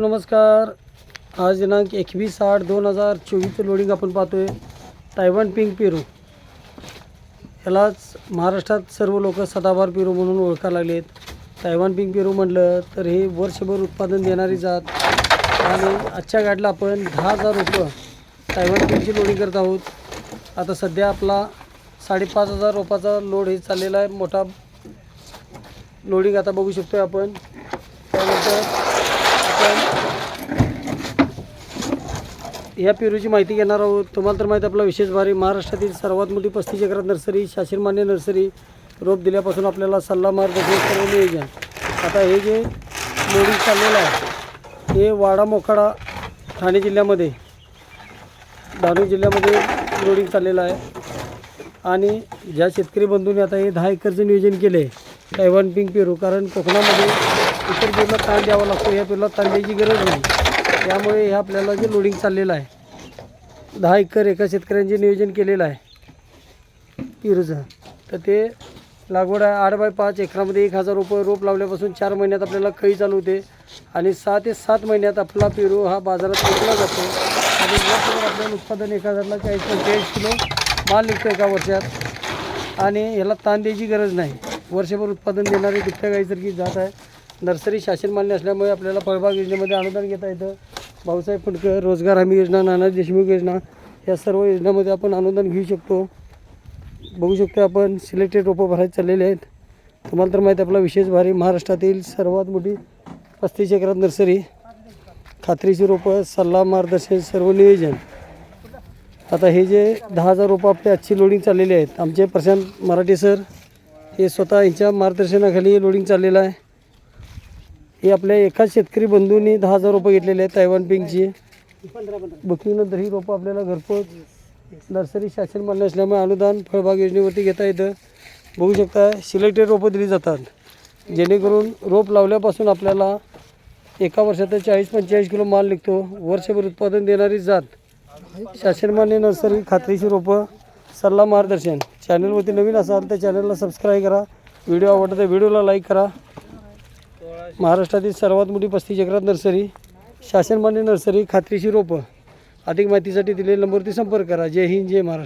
नमस्कार. आज दिनांक एकवीस आठ दोन हजार चोवीसचं लोडिंग आपण पाहतोय. तायवान पिंक पेरू यालाच महाराष्ट्रात सर्व लोक सदाभार पेरू म्हणून ओळखायला आहेत तायवान पिंक पेरू म्हटलं तर हे वर्षभर उत्पादन देणारी जात. आणि आजच्या गाडीला आपण दहा हजार रुपये तायवान पिंकची लोडिंग करत आहोत. आता सध्या आपला साडेपाच हजार रोपाचा लोड हे चाललेला आहे. मोठा लोडिंग आता बघू शकतो आहे आपण. त्यानंतर आपण या पेरूची माहिती घेणार आहोत. तुम्हाला तर माहिती आपला विशेष भारी महाराष्ट्रातील सर्वात मोठी पस्तीस एकरात नर्सरी शासनमान्य नर्सरी रोप दिल्यापासून आपल्याला सल्ला मार्गदर्शन सर्व नियोजन. आता हे जे लोडिंग चाललेलं आहे हे वाडा मोखाडा ठाणे जिल्ह्यामध्ये डहाणू जिल्ह्यामध्ये लोडिंग चाललेलं आहे. आणि ज्या शेतकरी बंधूंनी आता हे दहा एकरचं नियोजन केलं आहे तैवान पिंक पेरू कारण कोकणामध्ये इतर पेरूला ताण द्यावा लागतो या पेरूला ताण द्यायची गरज नाही. त्यामुळे हे आपल्याला जे लोडिंग चाललेलं आहे दहा एकर एका शेतकऱ्यांचे नियोजन केलेलं आहे. पेरूचं तर ते लागवड आहे आठ बाय पाच एकरामध्ये एक हजार रुपये रोप लावल्यापासून चार महिन्यात आपल्याला कळी चालू होते आणि सहा ते सात महिन्यात आपला पेरू हा बाजारात विकला जातो. आणि वर्षभर आपल्याला उत्पादन एक हजारला चाळीस पंचेचाळीस किलो माल निघतो एका वर्षात. आणि ह्याला ताण द्यायची गरज नाही. वर्षभर उत्पादन देणारी दुभत्या गाईसारखी जात आहे. नर्सरी शासन मान्य असल्यामुळे आपल्याला फळबाग योजनेमध्ये अनुदान घेता येतं. भाऊसाहेब फुंडकर रोजगार हमी योजना नाना देशमुख योजना या सर्व योजनामध्ये आपण अनुदान घेऊ शकतो. बघू शकतो आपण सिलेक्टेड रोपं भरायचं चाललेले आहेत. तुम्हाला तर माहिती आहे आपला विशेष भारी महाराष्ट्रातील सर्वात मोठी पस्तीस एकरात नर्सरी. खात्रीची रोपं सल्ला मार्गदर्शन सर्व नियोजन. आता हे जे दहा हजार रोपं आपले आजची लोडिंग चाललेली आहेत आमचे प्रशांत मराठे सर हे स्वतः यांच्या मार्गदर्शनाखाली लोडिंग चाललेलं आहे. हे आपल्या एकाच शेतकरी बंधूंनी दहा हजार रुपये घेतलेले आहेत तैवान पिंकची. बुकिंगनंतर ही रोपं आपल्याला घरपोच. नर्सरी शासन मान्य असल्यामुळे अनुदान फळबाग योजनेवरती घेता येतं. बघू शकता सिलेक्टेड रोपं दिली जातात. जेणेकरून रोप लावल्यापासून आपल्याला एका वर्षात चाळीस पंचेचाळीस किलो माल निघतो. वर्षभर उत्पादन देणारी जात. शासनमान्य नर्सरी खात्रीची रोपं. सल्ला मार्गदर्शन. चॅनलवरती नवीन असाल तर चॅनलला सबस्क्राईब करा. व्हिडिओ आवडला तर व्हिडिओला लाईक करा. महाराष्ट्रातील सर्वात मोठी पस्तीस जगरात नर्सरी शासनमान्य नर्सरी खात्रीशी रोपं. अधिक माहितीसाठी दिलेल्या नंबरवरती संपर्क करा. जय हिंद जय महाराष्ट्र.